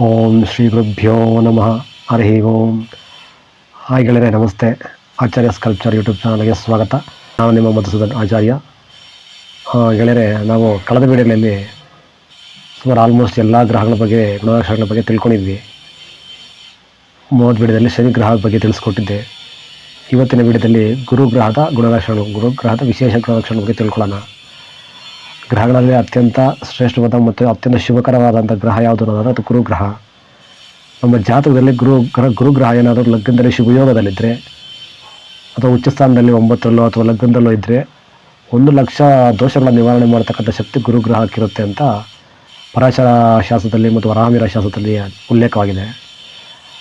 ಓಂ ಶ್ರೀ ಗುರುಭ್ಯೋ ನಮಃ. ಹರಿ ಓಂ. ಹಾಯ್ ಗೆಳೆಯರೆ, ನಮಸ್ತೆ. ಆಚಾರ್ಯ ಸ್ಕಲ್ಪ್ಚರ್ ಯೂಟ್ಯೂಬ್ ಚಾನಲ್ಗೆ ಸ್ವಾಗತ. ನಾನು ನಿಮ್ಮ ಮಧುಸೂದನ್ ಆಚಾರ್ಯ. ಗೆಳೆಯರೆ, ನಾವು ಕಳೆದ ವಿಡಿಯೋಗಳಲ್ಲಿ ಸುಮಾರು ಆಲ್ಮೋಸ್ಟ್ ಎಲ್ಲ ಗ್ರಹಗಳ ಬಗ್ಗೆ, ಗುಣಲಕ್ಷಣಗಳ ಬಗ್ಗೆ ತಿಳ್ಕೊಂಡಿದ್ವಿ. ಮೂವತ್ತು ವಿಡಿಯೋದಲ್ಲಿ ಶನಿ ಗ್ರಹದ ಬಗ್ಗೆ ತಿಳಿಸ್ಕೊಟ್ಟಿದ್ದೆ. ಇವತ್ತಿನ ವಿಡಿಯೋದಲ್ಲಿ ಗುರುಗ್ರಹದ ಗುಣಲಕ್ಷಣಗಳು, ಗುರುಗ್ರಹದ ವಿಶೇಷ ಗುಣಲಕ್ಷಣಗಳ ಬಗ್ಗೆ ತಿಳ್ಕೊಳ್ಳೋಣ. ಗ್ರಹಗಳಲ್ಲಿ ಅತ್ಯಂತ ಶ್ರೇಷ್ಠವಾದ ಮತ್ತು ಅತ್ಯಂತ ಶುಭಕರವಾದಂಥ ಗ್ರಹ ಯಾವುದು ಅನ್ನೋದಾದ್ರೆ ಅದು ಗುರುಗ್ರಹ. ನಮ್ಮ ಜಾತಕದಲ್ಲಿ ಗುರು ಗ್ರಹ ಗುರುಗ್ರಹ ಏನಾದರೂ ಲಗ್ನದಲ್ಲಿ ಶುಭಯೋಗದಲ್ಲಿದ್ದರೆ ಅಥವಾ ಉಚ್ಚ ಸ್ಥಾನದಲ್ಲಿ ಒಂಬತ್ತರಲ್ಲೋ ಅಥವಾ ಲಗ್ನದಲ್ಲೋ ಇದ್ದರೆ ಒಂದು ಲಕ್ಷ ದೋಷಗಳ ನಿವಾರಣೆ ಮಾಡ್ತಕ್ಕಂಥ ಶಕ್ತಿ ಗುರುಗ್ರಹಕ್ಕಿರುತ್ತೆ ಅಂತ ಪರಾಶರ ಶಾಸ್ತ್ರದಲ್ಲಿ ಮತ್ತು ವರಾಮೀರ ಶಾಸ್ತ್ರದಲ್ಲಿ ಉಲ್ಲೇಖವಾಗಿದೆ.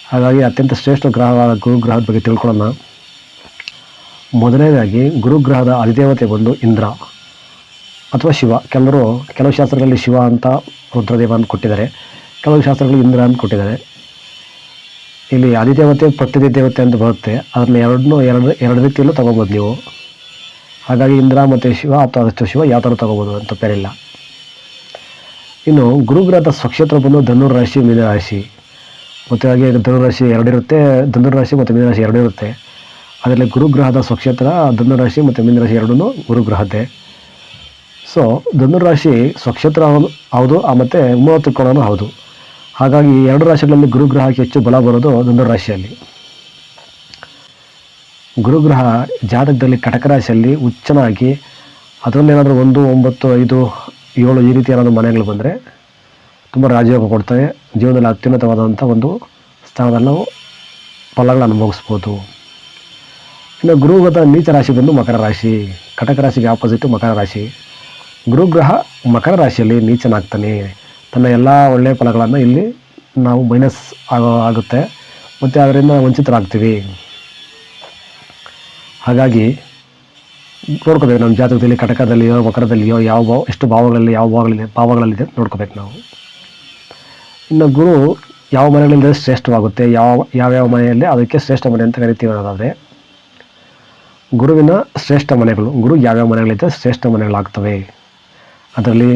ಹಾಗಾಗಿ ಅತ್ಯಂತ ಶ್ರೇಷ್ಠ ಗ್ರಹವಾದ ಗುರುಗ್ರಹದ ಬಗ್ಗೆ ತಿಳ್ಕೊಳ್ಳೋಣ. ಮೊದಲನೇದಾಗಿ ಗುರುಗ್ರಹದ ಅಧಿದೇವತೆ ಬಂದು ಇಂದ್ರ. ಅಥವಾ ಶಿವ, ಕೆಲವರು ಕೆಲವು ಶಾಸ್ತ್ರಗಳಲ್ಲಿ ಶಿವ ಅಂತ ರುದ್ರದೇವ ಅಂತ ಕೊಟ್ಟಿದ್ದಾರೆ, ಕೆಲವು ಶಾಸ್ತ್ರಗಳು ಇಂದ್ರ ಅಂತ ಕೊಟ್ಟಿದ್ದಾರೆ. ಇಲ್ಲಿ ಆದಿದೇವತೆ ಪ್ರತಿದಿ ದೇವತೆ ಅಂತ ಬರುತ್ತೆ. ಅದನ್ನು ಎರಡನ್ನೂ ಎರಡು ಎರಡು ರೀತಿಯಲ್ಲೂ ತಗೋಬೋದು ನೀವು. ಹಾಗಾಗಿ ಇಂದ್ರ ಮತ್ತು ಶಿವ, ಅಥವಾ ಅದಷ್ಟು ಶಿವ ಯಾವ ಥರ ತಗೋಬೋದು ಅಂತ ಪೇರಿಲ್ಲ. ಇನ್ನು ಗುರುಗ್ರಹದ ಸ್ವಕ್ಷೇತ್ರ ಬಂದು ಧನುರ್ ರಾಶಿ, ಮೀನ ರಾಶಿ. ಮತ್ತು ಹಾಗೆ ಧನುರಾಶಿ ರಾಶಿ ಎರಡಿರುತ್ತೆ ಧನುರ್ ರಾಶಿ ಮತ್ತು ಮೀನ ರಾಶಿ ಎರಡು ಇರುತ್ತೆ. ಅದರಲ್ಲಿ ಗುರುಗ್ರಹದ ಸ್ವಕ್ಷೇತ್ರ ಧನುರಾಶಿ ರಾಶಿ ಮತ್ತು ಮೀನ ರಾಶಿ ಎರಡೂ ಗುರುಗ್ರಹದ್ದೇ. ಸೊ ಧನುರಾಶಿ ಸ್ವಕ್ಷೇತ್ರ ಹೌದು- ಮತ್ತು ಮೂವತ್ತು ಕೋಣನೂ ಹೌದು. ಹಾಗಾಗಿ ಎರಡು ರಾಶಿಗಳಲ್ಲಿ ಗುರುಗ್ರಹಕ್ಕೆ ಹೆಚ್ಚು ಬಲ ಬರೋದು ಧನುರಾಶಿಯಲ್ಲಿ ಗುರುಗ್ರಹ ಜಾತಕದಲ್ಲಿ ಕಟಕ ರಾಶಿಯಲ್ಲಿ ಉಚ್ಚನಾಗಿ ಅದರಲ್ಲೇನಾದರೂ ಒಂದು, ಒಂಬತ್ತು, ಐದು, ಏಳು ಈ ರೀತಿ ಏನಾದರೂ ಮನೆಗಳು ಬಂದರೆ ತುಂಬ ರಾಜಯೋಗ ಕೊಡ್ತವೆ. ಜೀವನದಲ್ಲಿ ಅತ್ಯುನ್ನತವಾದಂಥ ಒಂದು ಸ್ಥಾನದಲ್ಲಿ ನಾವು ಫಲಗಳನ್ನು ಅನುಭವಿಸ್ಬೋದು. ಇನ್ನು ಗುರುಗತ ನೀಚ ರಾಶಿ ಬಂದು ಮಕರ ರಾಶಿ, ಕಟಕ ರಾಶಿಗೆ ಆಪೋಸಿಟ್ ಮಕರ ರಾಶಿ. ಗುರುಗ್ರಹ ಮಕರ ರಾಶಿಯಲ್ಲಿ ನೀಚನಾಗ್ತಾನೆ. ತನ್ನ ಎಲ್ಲ ಒಳ್ಳೆಯ ಫಲಗಳನ್ನು ಇಲ್ಲಿ ನಾವು ಮೈನಸ್ ಆಗೋ, ಆಗುತ್ತೆ. ಮತ್ತು ಅದರಿಂದ ವಂಚಿತರಾಗ್ತೀವಿ. ಹಾಗಾಗಿ ನೋಡ್ಕೋಬೇಕು ನಮ್ಮ ಜಾತಕದಲ್ಲಿ, ಕಟಕದಲ್ಲಿಯೋ ಮಕರದಲ್ಲಿಯೋ ಯಾವ ಭಾವ, ಎಷ್ಟು ಭಾವಗಳಲ್ಲಿ, ಯಾವ ಭಾವಗಳಲ್ಲಿ, ಭಾವಗಳಲ್ಲಿದೆ ನೋಡ್ಕೋಬೇಕು ನಾವು. ಇನ್ನು ಗುರು ಯಾವ ಮನೆಗಳಿಂದ ಶ್ರೇಷ್ಠವಾಗುತ್ತೆ, ಯಾವ ಯಾವ್ಯಾವ ಮನೆಯಲ್ಲಿ ಅದಕ್ಕೆ ಶ್ರೇಷ್ಠ ಮನೆ ಅಂತ ಕರಿತೀವಿ ಅನ್ನೋದಾದರೆ, ಗುರುವಿನ ಶ್ರೇಷ್ಠ ಮನೆಗಳು, ಗುರು ಯಾವ್ಯಾವ ಮನೆಗಳಿದ್ದರೆ ಶ್ರೇಷ್ಠ ಮನೆಗಳಾಗ್ತವೆ. ಅದರಲ್ಲಿ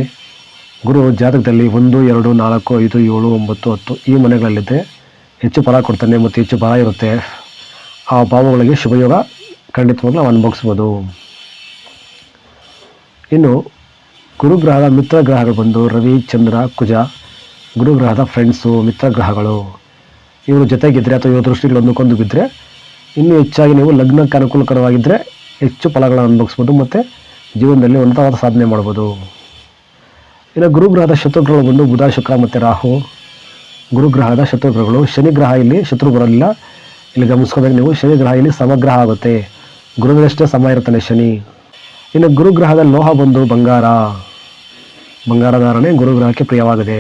ಗುರು ಜಾತಕದಲ್ಲಿ ಒಂದು, ಎರಡು, ನಾಲ್ಕು, ಐದು, ಏಳು, ಒಂಬತ್ತು, ಹತ್ತು ಈ ಮನೆಗಳಲ್ಲಿದ್ದರೆ ಹೆಚ್ಚು ಫಲ ಕೊಡ್ತಾನೆ ಮತ್ತು ಹೆಚ್ಚು ಫಲ ಇರುತ್ತೆ. ಆ ಭಾವಗಳಿಗೆ ಶುಭಯೋಗ ಖಂಡಿತವಾಗ್ಲೂ ನಾವು ಅನುಭವಿಸ್ಬೋದು. ಇನ್ನು ಗುರುಗ್ರಹದ ಮಿತ್ರ ಗ್ರಹಗಳು ಬಂದು ರವಿ, ಚಂದ್ರ, ಕುಜ, ಗುರುಗ್ರಹದ ಫ್ರೆಂಡ್ಸು ಮಿತ್ರ ಗ್ರಹಗಳು. ಇವರು ಜೊತೆಗಿದ್ದರೆ ಅಥವಾ ಇವರು ದೃಷ್ಟಿಗಳು ಒಂದಕ್ಕೊಂದು ಬಿದ್ದರೆ ಇನ್ನೂ ಹೆಚ್ಚಾಗಿ ನೀವು ಲಗ್ನಕ್ಕೆ ಅನುಕೂಲಕರವಾಗಿದ್ದರೆ ಹೆಚ್ಚು ಫಲಗಳನ್ನು ಅನುಭವಿಸ್ಬೋದು ಮತ್ತು ಜೀವನದಲ್ಲಿ ಉನ್ನತವಾದ ಸಾಧನೆ ಮಾಡ್ಬೋದು. ಇನ್ನು ಗುರುಗ್ರಹದ ಶತ್ರುಗಳು ಬಂದು ಬುಧ, ಶುಕ್ರ ಮತ್ತು ರಾಹು. ಗುರುಗ್ರಹದ ಶತ್ರುಗ್ರಹಗಳು ಶನಿ ಗ್ರಹ ಇಲ್ಲಿ ಶತ್ರು ಬರೋದಿಲ್ಲ ಇಲ್ಲಿ ಗಮನಿಸ್ಕೋಬೇಕು ನೀವು, ಶನಿಗ್ರಹ ಇಲ್ಲಿ ಸಮಗ್ರಹ ಆಗುತ್ತೆ. ಗುರುಗಳಷ್ಟೇ ಸಮ ಇರುತ್ತಾನೆ ಶನಿ. ಇನ್ನು ಗುರುಗ್ರಹದ ಲೋಹ ಬಂದು ಬಂಗಾರ. ಬಂಗಾರಧಾರಣೆ ಗುರುಗ್ರಹಕ್ಕೆ ಪ್ರಿಯವಾಗಿದೆ.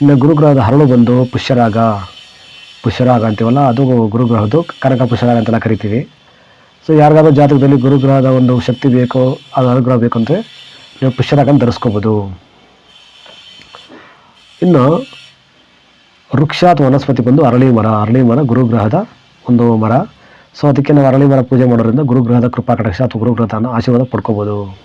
ಇನ್ನು ಗುರುಗ್ರಹದ ಹರಳು ಬಂದು ಪುಷ್ಯರಾಗ. ಪುಷ್ಯರಾಗ ಅಂತೀವಲ್ಲ, ಅದು ಗುರುಗ್ರಹದ್ದು ಕನಕ ಪುಷ್ಯರಾಗ ಅಂತೆಲ್ಲ ಕರಿತೀವಿ. ಸೊ ಯಾರಿಗಾದ್ರೂ ಜಾತಕದಲ್ಲಿ ಗುರುಗ್ರಹದ ಒಂದು ಶಕ್ತಿ ಬೇಕೋ, ಅದು ಅನುಗ್ರಹ ಬೇಕು ಅಂದರೆ ನೀವು ಪುಷ್ಯರಾಗನ ಧರಿಸ್ಕೋಬೋದು. ಇನ್ನು ವೃಕ್ಷ ಅಥವಾ ವನಸ್ಪತಿ ಬಂದು ಅರಳಿ ಮರ. ಅರಳಿ ಮರ ಗುರುಗ್ರಹದ ಒಂದು ಮರ. ಸೊ ಅದಕ್ಕೆ ನಾವು ಅರಳಿ ಮರ ಪೂಜೆ ಮಾಡೋದ್ರಿಂದ ಗುರುಗ್ರಹದ ಕೃಪಾ ಕಟಾಕ್ಷ ಅಥವಾ ಗುರುಗ್ರಹದ ಆಶೀರ್ವಾದ ಪಡ್ಕೋಬೋದು.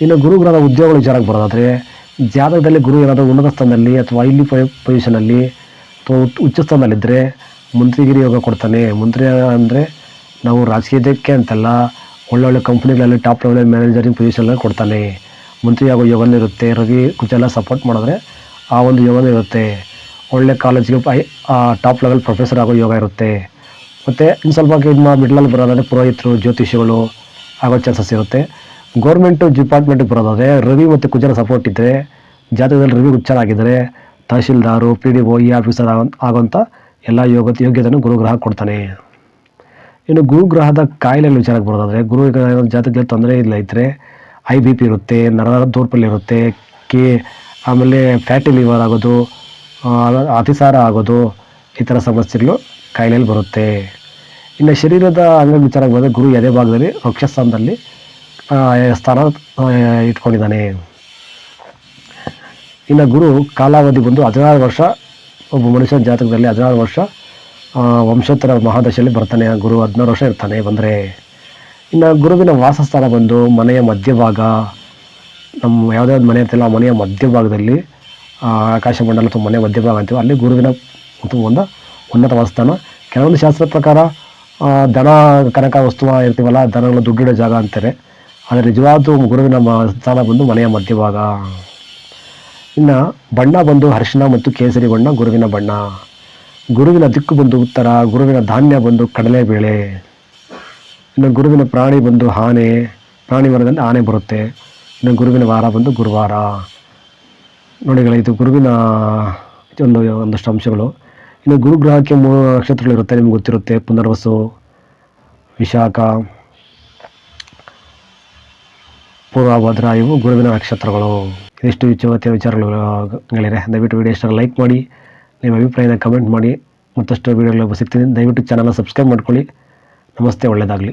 ಇನ್ನು ಗುರುಗ್ರಹದ ಉದ್ಯೋಗಗಳು ವಿಚಾರಕ್ಕೆ ಬರೋದಾದರೆ, ಜಾತಕದಲ್ಲಿ ಗುರು ಏನಾದರೂ ಉನ್ನತ ಸ್ಥಾನದಲ್ಲಿ ಅಥವಾ ಇಲ್ಲಿ ಪೊಸಿಷನಲ್ಲಿ ಅಥವಾ ಉಚ್ಚ- ಉಚ್ಚ ಸ್ಥಾನದಲ್ಲಿದ್ದರೆ ಮಂತ್ರಿಗಿರಿ ಯೋಗ ಕೊಡ್ತಾನೆ. ಮಂತ್ರಿ ಅಂದರೆ ನಾವು ರಾಜಕೀಯದಕ್ಕೆ ಅಂತಲ್ಲ ಒಳ್ಳೊಳ್ಳೆ ಕಂಪ್ನಿಗಳಲ್ಲಿ ಟಾಪ್ ಲೆವೆಲ್ ಮ್ಯಾನೇಜರಿಂಗ್ ಪೊಸಿಷನ್ಗಳನ್ನ ಕೊಡ್ತಾನೆ. ಮಂತ್ರಿ ಆಗೋ ಯೋಗನೂ ಇರುತ್ತೆ. ರವಿ ಕುಚೆಲ್ಲ ಸಪೋರ್ಟ್ ಮಾಡಿದ್ರೆ ಆ ಒಂದು ಯೋಗನೂ ಇರುತ್ತೆ. ಒಳ್ಳೆ ಕಾಲೇಜಿಗೆ ಐ ಟಾಪ್ ಲೆವೆಲ್ ಪ್ರೊಫೆಸರ್ ಆಗೋ ಯೋಗ ಇರುತ್ತೆ. ಮತ್ತು ಇನ್ನು ಸ್ವಲ್ಪ ಇದು ಮಿಡ್ಲಲ್ಲಿ ಬರೋದಾದರೆ ಪುರೋಹಿತರು, ಜ್ಯೋತಿಷಿಗಳು ಆಗೋ ಚಾನ್ಸಸ್ ಇರುತ್ತೆ. ಗೌರ್ಮೆಂಟು ಡಿಪಾರ್ಟ್ಮೆಂಟಿಗೆ ಬರೋದಾದರೆ ರವಿ ಮತ್ತು ಕುಜರ ಸಪೋರ್ಟ್ ಇದ್ದರೆ ಜಾತಕದಲ್ಲಿ ರವಿ ಉಚ್ಚರಾಗಿದ್ದರೆ ತಹಶೀಲ್ದಾರು ಪಿ ಡಿ ಒ ಈ ಆಫೀಸರ್ ಆಗೋ ಆಗೋಂಥ ಎಲ್ಲ ಯೋಗ, ಯೋಗ್ಯತೆಯನ್ನು ಗುರುಗ್ರಹ ಕೊಡ್ತಾನೆ. ಇನ್ನು ಗುರುಗ್ರಹದ ಕಾಯಿಲೆಗಳ ವಿಚಾರಕ್ಕೆ ಬರೋದಾದರೆ ಗುರು ಈಗ ಏನಾದ್ರು ಜಾತಕದಲ್ಲಿ ತೊಂದರೆ ಇಲ್ಲ ಇದ್ದರೆ ಐ ಬಿ ಪಿ ಇರುತ್ತೆ ನರ ದೌರ್ಬಲ್ಯ ಇರುತ್ತೆ ಕೆ ಆಮೇಲೆ ಫ್ಯಾಟಿ ಲಿವರ್ ಆಗೋದು ಅತಿಸಾರ ಆಗೋದು, ಈ ಥರ ಸಮಸ್ಯೆಗಳು ಕಾಯಿಲೆಯಲ್ಲಿ ಬರುತ್ತೆ. ಇನ್ನು ಶರೀರದ ಅಂಗ ವಿಚಾರಕ್ಕೆ ಬಂದರೆ ಗುರು ಎದೆ ಭಾಗದಲ್ಲಿ, ವೃಕ್ಷಸ್ಥಾನದಲ್ಲಿ ಸ್ಥಾನ ಇಟ್ಕೊಂಡಿದ್ದಾನೆ. ಇನ್ನು ಗುರು ಕಾಲಾವಧಿ ಬಂದು ಹದಿನಾರು ವರ್ಷ, ಒಬ್ಬ ಮನುಷ್ಯನ ಜಾತಕದಲ್ಲಿ ಹದಿನಾರು ವರ್ಷ ವಂಶೋತ್ತರ ಮಹಾದಶೆಯಲ್ಲಿ ಬರ್ತಾನೆ ಆ ಗುರು ಹದಿನಾರು ವರ್ಷ ಇರ್ತಾನೆ ಬಂದರೆ ಇನ್ನು ಗುರುವಿನ ವಾಸಸ್ಥಾನ ಬಂದು ಮನೆಯ ಮಧ್ಯಭಾಗ ನಮ್ಮ ಯಾವುದೇ ಒಂದು ಮನೆ ಇರ್ತಿಲ್ಲ ಆ ಮನೆಯ ಮಧ್ಯಭಾಗದಲ್ಲಿ ಆ, ಆಕಾಶಮಂಡಲ ಅಥವಾ ಮನೆ ಮಧ್ಯಭಾಗ ಅಂತೀವಿ ಅಲ್ಲಿ ಗುರುವಿನ ಒಂದು ಉನ್ನತ ವಾಸಸ್ಥಾನ. ಕೆಲವೊಂದು ಶಾಸ್ತ್ರದ ಪ್ರಕಾರ ದನ ಕನಕ ವಸ್ತುವ ಇರ್ತೀವಲ್ಲ ದನಗಳ ದುಡ್ಡಿಡೋ ಜಾಗ ಅಂತಾರೆ. ಆದರೆ ನಿಜವಾದ ಗುರುವಿನ ಸ್ಥಾನ ಬಂದು ಮನೆಯ ಮಧ್ಯಭಾಗ. ಇನ್ನು ಬಣ್ಣ ಬಂದು ಅರಿಶಿನ ಮತ್ತು ಕೇಸರಿ ಬಣ್ಣ ಗುರುವಿನ ಬಣ್ಣ. ಗುರುವಿನ ದಿಕ್ಕು ಬಂದು ಉತ್ತರ, ಗುರುವಿನ ಧಾನ್ಯ ಬಂದು ಕಡಲೆಬೇಳೆ ಇನ್ನು ಗುರುವಿನ ಪ್ರಾಣಿ ಬಂದು ಆನೆ, ಪ್ರಾಣಿ ವಾರದಿಂದ ಆನೆ ಬರುತ್ತೆ. ಇನ್ನು ಗುರುವಿನ ವಾರ ಬಂದು ಗುರುವಾರ. ನೋಡಿಗಳ ಇದು ಗುರುವಿನ ಒಂದು, ಒಂದಷ್ಟು ಅಂಶಗಳು. ಇನ್ನು ಗುರುಗ್ರಹಕ್ಕೆ ಮೂರು ನಕ್ಷತ್ರಗಳಿರುತ್ತೆ ನಿಮ್ಗೆ ಗೊತ್ತಿರುತ್ತೆ. ಪುನರ್ವಸು, ವಿಶಾಖ, ಪೂರ್ವಭದ್ರ, ಇವು ಗುರುವಿನ ನಕ್ಷತ್ರಗಳು. ಇದಿಷ್ಟು ವಿಚಾರ ವಿಚಾರಗಳಿರೆ ದಯವಿಟ್ಟು ವಿಡಿಯೋ ಲೈಕ್ ಮಾಡಿ. ನಿಮ್ಮ ಅಭಿಪ್ರಾಯನ ಕಮೆಂಟ್ ಮಾಡಿ ಮತ್ತಷ್ಟು ವೀಡಿಯೋಗಳು ಸಿಗ್ತೀನಿ. ದಯವಿಟ್ಟು ಚಾನಲ್ನ ಸಬ್ಸ್ಕ್ರೈಬ್ ಮಾಡ್ಕೊಳ್ಳಿ. ನಮಸ್ತೆ ಒಳ್ಳೆಯದಾಗಲಿ